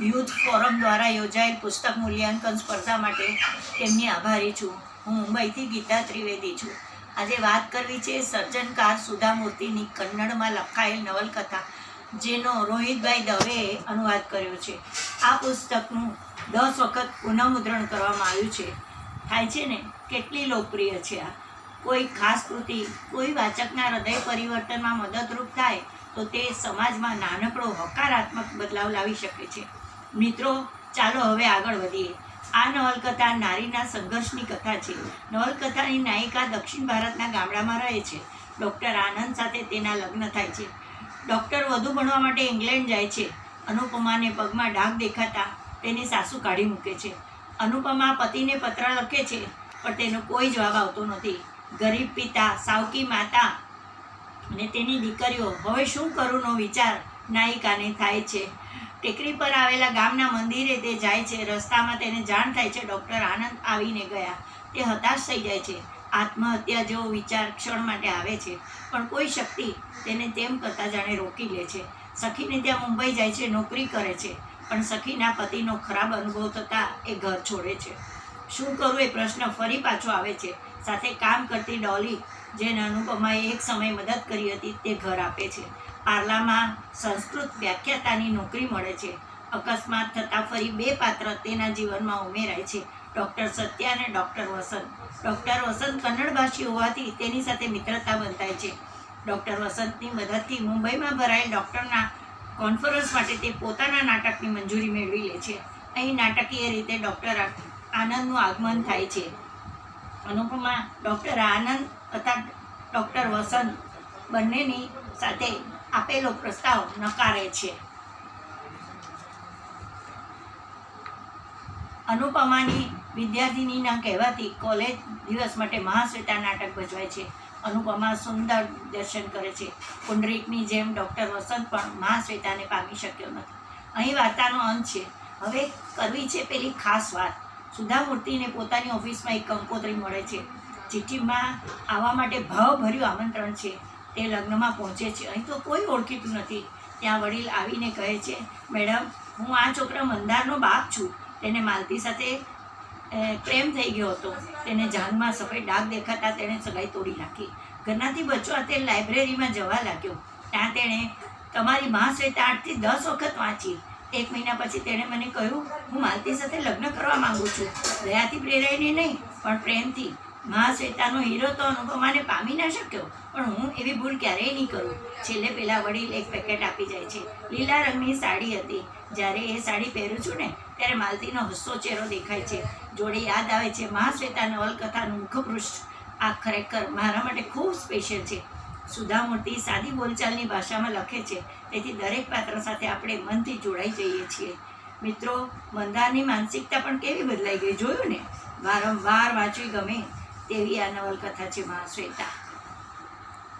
Youth forum દ્વારા યોજાયેલ પુસ્તક મૂલ્યાંકન સ્પર્ધા માટે તેમની આભારી છું. હું મુંબઈથી ગીતા ત્રિવેદી છું. આજે વાત કરવી છે સર્જનકાર સુધા મૂર્તિની કન્નડમાં લખાયેલ નવલકથા, જેનો રોહિતભાઈ દવેએ અનુવાદ કર્યો છે. આ પુસ્તકનું દસ વખત પુનઃમુદ્રણ કરવામાં આવ્યું છે. થાય છે ને? કેટલી લોકપ્રિય છે આ. કોઈ ખાસ કૃતિ, કોઈ વાચકના હૃદય પરિવર્તનમાં મદદરૂપ થાય, તો તે સમાજમાં નાનકડો હકારાત્મક બદલાવ લાવી શકે છે. મિત્રો, ચાલો હવે આગળ વધીએ. આ નવલકથા નારીના સંઘર્ષની કથા છે. નવલકથાની નાયિકા દક્ષિણ ભારતના ગામડામાં રહે છે. ડૉક્ટર આનંદ સાથે તેના લગ્ન થાય છે. ડૉક્ટર વધુ ભણવા માટે ઇંગ્લેન્ડ જાય છે. અનુપમાને પગમાં ડાઘ દેખાતા તેની સાસુ કાઢી મૂકે છે. અનુપમા પતિને પત્ર લખે છે, પણ તેનો કોઈ જવાબ આવતો નથી. ગરીબ પિતા, સાવકી માતા અને તેની દીકરીઓ, હવે શું કરવુંનો વિચાર નાયિકાને થાય છે? ટેકરી પર આવેલા ગામના મંદિરે તે જાય છે. રસ્તામાં તેને જાણ થાય છે. ડૉક્ટર આનંદ આવીને ગયા. તે હતાશ થઈ જાય છે. આત્મહત્યા જેવો વિચાર ક્ષણ માટે આવે છે. પણ કોઈ શક્તિ તેને તેમ કરતાં જાણે રોકી લે છે. સખીને ત્યાં મુંબઈ જાય છે. નોકરી કરે છે. પણ સખીના પતિનો ખરાબ અનુભવ થતાં એ ઘર છોડે છે. શું કરવું એ પ્રશ્ન ફરી પાછો આવે છે. સાથે કામ કરતી ડોલી, જેને અનુપમાએ એક સમય મદદ કરી હતી, તે ઘર આપે છે. પાર્લામાં સંસ્કૃત વ્યાખ્યાતાની નોકરી મળે છે. અકસ્માત થતાં ફરી બે પાત્ર તેના જીવનમાં ઉમેરાય છે. ડૉક્ટર સત્યા અને ડૉક્ટર વસંત. ડૉક્ટર વસંત કન્નડભાષી હોવાથી તેની સાથે મિત્રતા બંધાય છે. ડૉક્ટર વસંતની મદદથી મુંબઈમાં ભરાયેલ ડૉક્ટરના કોન્ફરન્સ માટે તે પોતાના નાટકની મંજૂરી મેળવી લે છે. અહીં નાટકીય રીતે ડૉક્ટર આનંદનું આગમન થાય છે. અનુપમા ડૉક્ટર આનંદ તથા ડૉક્ટર વસંત બંનેની સાથે આપેલો પ્રસ્તાવ નકારે છે. અનુપમાની વિદ્યાર્થિનીના કહેવાથી કોલેજ દિવસ માટે મહાશ્વેતા નાટક ભજવાય છે. અનુપમા સુંદર દર્શન કરે છે. પુંડરીકની જેમ ડૉક્ટર વસંત પણ મહાશ્વેતાને પામી શક્યો નથી. અહીં વાર્તાનો અંત છે. હવે કરવી છે પેલી ખાસ વાત. સુધામૂર્તિને પોતાની ઓફિસમાં એક કંકોત્રી મળે છે. ચિઠ્ઠીમાં આવવા માટે ભાવભર્યું આમંત્રણ છે. તે લગ્નમાં પહોંચે છે. અહીં તો કોઈ ઓળખીતું નથી. ત્યાં વડીલ આવીને કહે છે, મેડમ, હું આ છોકરા મંદારનો બાપ છું. તેને માલતી સાથે પ્રેમ થઈ ગયો હતો. તેને જાનમાં સફેદ ડાઘ દેખાતા તેણે સગાઈ તોડી નાખી. ઘરનાથી બચવા તે લાઇબ્રેરીમાં જવા લાગ્યો. ત્યાં તેણે તમારી મા શ્વેતા આઠથી દસ વખત વાંચી. એક મહિના પછી તેણે મને કહ્યું, હું માલતી સાથે લગ્ન કરવા માગું છું. દયાથી પ્રેરાઈને નહીં, પણ પ્રેમથી. મહાશ્વેતાનો હીરો તો અનુપમાને પામી ના શક્યો, પણ હું એવી ભૂલ ક્યારેય નહીં કરું. છેલ્લે પેલા વડીલ એક પેકેટ આપી જાય છે. લીલા રંગની સાડી હતી. જ્યારે એ સાડી પહેરું છું ને, ત્યારે માલતીનો હસ્સો ચહેરો દેખાય છે. જોડે યાદ આવે છે મહાશ્વેતા નવલકથાનું મુખપૃષ્ઠ. આ ખરેખર મારા માટે ખૂબ સ્પેશિયલ છે. સુધામૂર્તિ સાદી બોલચાલની ભાષામાં લખે છે. તેથી દરેક પાત્ર સાથે આપણે મનથી જોડાઈ જઈએ છીએ. મિત્રો, મંદારની માનસિકતા પણ કેવી બદલાઈ ગઈ, જોયું ને? વારંવાર વાંચવી ગમે. તેવી આ નવલકથા છે મહાશ્વેતા